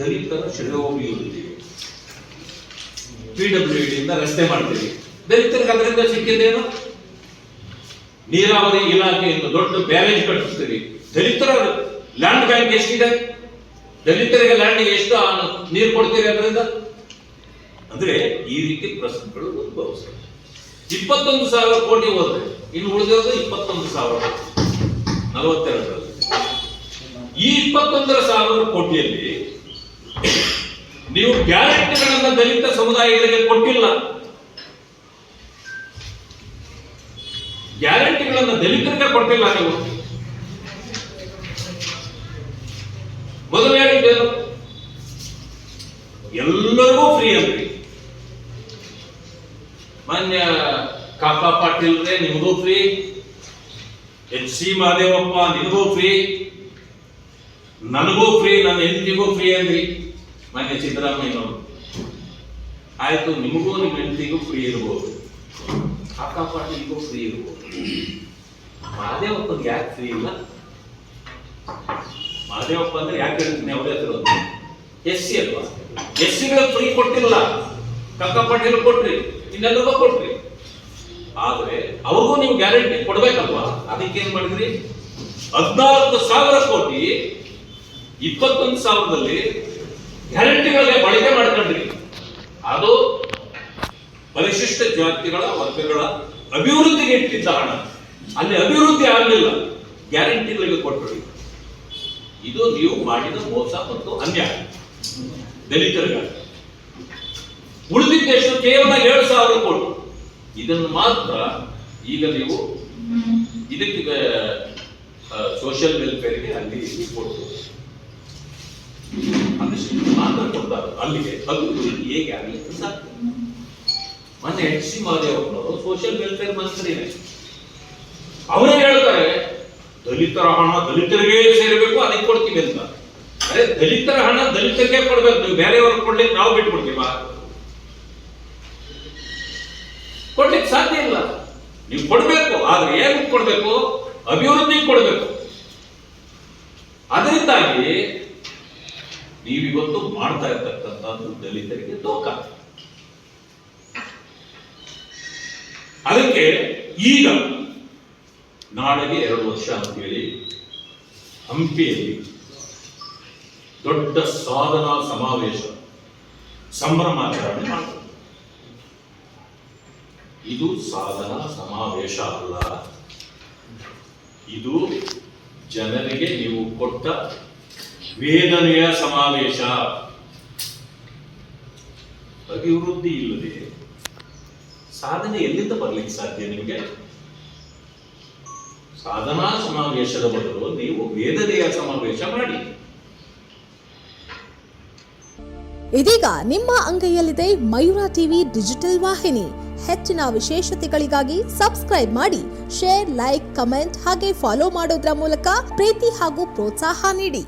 ದಲಿತರ ಶ್ರೇಯೋಭಿವೃದ್ಧಿ P W ಡಿಯಿಂದ ರಸ್ತೆ ಮಾಡ್ತೀವಿ. ದಲಿತರಿಗೆ ಅದರಿಂದ ಸಿಕ್ಕಿದ್ದೇನು ನೀರಾವರಿ ಇಲಾಖೆಯಿಂದ ದೊಡ್ಡ ಬ್ಯಾಲೆನ್ಸ್ ಕಟ್ಟಿಸ್ತೀವಿ. ದಲಿತರ ಲ್ಯಾಂಡ್ ಬ್ಯಾಂಕ್ ಎಷ್ಟಿದೆ? ದಲಿತರಿಗೆ ಲ್ಯಾಂಡ್ ಎಷ್ಟು ನೀರು ಕೊಡ್ತೀರಿ ಅದರಿಂದ? ಅಂದ್ರೆ ಈ ರೀತಿ ಪ್ರಶ್ನೆಗಳು ಉದ್ಭವಿಸ್ತವೆ. ಇಪ್ಪತ್ತೊಂದು ಸಾವಿರ ಕೋಟಿ ಹೋದ್ರೆ, ಇನ್ನು ಉಳಿದಿರೋದು ಇಪ್ಪತ್ತೊಂದು ಸಾವಿರ ನಲವತ್ತೆರಡರಲ್ಲಿ. ಈ ಇಪ್ಪತ್ತೊಂದರ ಸಾವಿರ ಕೋಟಿಯಲ್ಲಿ ನೀವು ಗ್ಯಾರಂಟಿಗಳನ್ನ ದಲಿತ ಸಮುದಾಯಗಳಿಗೆ ಕೊಟ್ಟಿಲ್ಲ. ಗ್ಯಾರಂಟಿಗಳನ್ನ ದಲಿತರಿಗೆ ಕೊಟ್ಟಿಲ್ಲ ನೀವು. ಮೊದಲು ಹೇಳಿದ್ದೇನು? ಎಲ್ಲರಿಗೂ ಫ್ರೀ ಅಂತ. ಮಾನ್ಯ ಕಾಕಾ ಪಾಟೀಲ್ರೆ, ನಿಮಗೂ ಫ್ರೀ ಎಚ್ ಸಿ ಮಹದೇವಪ್ಪ ನಿಮಗೂ ಫ್ರೀ ನನಗೂ ಫ್ರೀ, ನನ್ನ ಹೆಂಡತಿಗೂ ಫ್ರೀ ಅಂದ್ರಿ. ಮಾನ್ಯ ಸಿದ್ದರಾಮಯ್ಯನವರು. ಆಯಿತು, ನಿಮಗೂ ನಿಮ್ಮ ಹೆಂಡತಿಗೂ ಫ್ರೀ ಇರ್ಬೋದು. ಅಕ್ಕ ಪಾಟೀಲ್ಗೂ ಫ್ರೀ ಇರ್ಬೋದು. ಮಹದೇವಪ್ಪಗೆ ಯಾಕೆ ಫ್ರೀ ಇಲ್ಲ? ಮಹದೇವಪ್ಪ ಅಂದ್ರೆ ಯಾಕೆ ಹೇಳ್ತೀನಿ ಅವರೇ ಹೆಸರು ಎಸ್ ಸಿ ಅಲ್ವಾ? ಎಸ್ ಸಿಗಳ ಫ್ರೀ ಕೊಟ್ಟಿಲ್ಲ. ಕಕ್ಕ ಪಾಟೀಲ್ ಕೊಟ್ರಿ, ಇನ್ನೆಲ್ಲರಿಗೂ ಕೊಟ್ರಿ. ಆದ್ರೆ ಅವ್ರಿಗೂ ನೀವು ಗ್ಯಾರಂಟಿ ಕೊಡ್ಬೇಕಲ್ವಾ? ಅದಕ್ಕೆ ಏನ್ ಮಾಡಿದ್ರಿ? ಹದಿನಾಲ್ಕು ಸಾವಿರ ಕೋಟಿ ಇಪ್ಪತ್ತೊಂದು ಸಾವಿರದಲ್ಲಿ ಗ್ಯಾರಂಟಿಗಳಿಗೆ ಬಳಕೆ ಮಾಡ್ಕೊಂಡ್ರಿ ಅದು ಪರಿಶಿಷ್ಟ ಜಾತಿಗಳ ವರ್ಗಗಳ ಅಭಿವೃದ್ಧಿಗೆ ಇಟ್ಟಿದ್ದ ಹಣ. ಅಲ್ಲಿ ಅಭಿವೃದ್ಧಿ ಆಗಲಿಲ್ಲ. ಗ್ಯಾರಂಟಿಗಳಿಗೆ ಕೊಟ್ಟರು. ಇದು ನೀವು ಮಾಡಿದ ಮೋಸ ಮತ್ತು ಅನ್ಯಾಯ. ದಲಿತರಿಗಾಗಿ ಉಳಿದಿದ್ದೆಷ್ಟು ಕೇವಲ ಏಳು ಸಾವಿರ ಕೋಟಿ. ಇದನ್ನು ಮಾತ್ರ ಈಗ ನೀವು ಇದಕ್ಕೆ ಸೋಷಿಯಲ್ ವೆಲ್ಫೇರ್ಗೆ ಅಲ್ಲಿ ಇಲ್ಲಿ ಅದಿಷ್ಟು ಮಾತ್ರ ಕೊಡ್ತಾರೆ ಅಲ್ಲಿಗೆ ಅದು ಹೇಗೆ ಆಗಲಿಕ್ಕೆ ಸಾಧ್ಯ ಮೊನ್ನೆ ಎಚ್ ಸಿ ಮಹದೇವಪ್ಪನವರು ಸೋಷಿಯಲ್ ವೆಲ್ಫೇರ್ ಮಂತ್ರಿನೇ ಅವರೇ ಹೇಳ್ತಾರೆ? ದಲಿತರ ಹಣ ದಲಿತರಿಗೆ ಸೇರಬೇಕು, ಅದಕ್ಕೆ ಕೊಡ್ತೀವಿ ಅಂತ. ಅರೆ ದಲಿತರ ಹಣ ದಲಿತರಿಗೆ ಕೊಡ್ಬೇಕು, ನೀವು ಬೇರೆಯವ್ರಿಗೆ ಕೊಡ್ಲಿಕ್ಕೆ ನಾವು ಬಿಟ್ಬಿಡ್ತೀವ ಕೊಡ್ಲಿಕ್ಕೆ ಸಾಧ್ಯ ಇಲ್ಲ. ನೀವು ಕೊಡ್ಬೇಕು, ಆದ್ರೆ ಏನು ಕೊಡ್ಬೇಕು? ಅಭಿವೃದ್ಧಿಗೆ ಕೊಡ್ಬೇಕು. ಅದರಿಂದಾಗಿ ನೀವಿವತ್ತು ಮಾಡ್ತಾ ಇರ್ತಕ್ಕಂಥದ್ದು ದಲಿತರಿಗೆ ದೋಖ ಅದಕ್ಕೆ ಈಗ ನಾಳೆಗೆ ಎರಡು ವರ್ಷ ಅಂತೇಳಿ ಹಂಪಿಯಲ್ಲಿ ದೊಡ್ಡ ಸಾಧನಾ ಸಮಾವೇಶ ಸಂಭ್ರಮಾಚರಣೆ ಮಾಡ್ತಾರೆ. ಇದು ಸಾಧನಾ ಸಮಾವೇಶ ಅಲ್ಲ. ಇದು ಜನರಿಗೆ ನೀವು ಕೊಟ್ಟ ವೇದನೆಯ ಸಮಾವೇಶ. ಅಭಿವೃದ್ಧಿ ಇಲ್ಲದೆ ಸಾಧನೆ ಎಲ್ಲಿಂದ ಬರ್ಲಿಕ್ಕೆ ಸಾಧ್ಯ ನಿಮಗೆ? ಸಾಧನಾ ಸಮಾವೇಶದ ಬದಲು ನೀವು ವೇದನೆಯ ಸಮಾವೇಶ ಮಾಡಿ. ಇದೀಗ ನಿಮ್ಮ ಅಂಗೈಯಲ್ಲಿದೆ ಮಯೂರ ಟಿವಿ ಡಿಜಿಟಲ್ ವಾಹಿನಿ. ಹೆಚ್ಚಿನ ವಿಶೇಷತೆಗಳಿಗಾಗಿ ಸಬ್ಸ್ಕ್ರೈಬ್ ಮಾಡಿ, ಶೇರ್, ಲೈಕ್, ಕಮೆಂಟ್ ಹಾಗೆ ಫಾಲೋ ಮಾಡೋದ್ರ ಮೂಲಕ ಪ್ರೀತಿ ಹಾಗೂ ಪ್ರೋತ್ಸಾಹ ನೀಡಿ.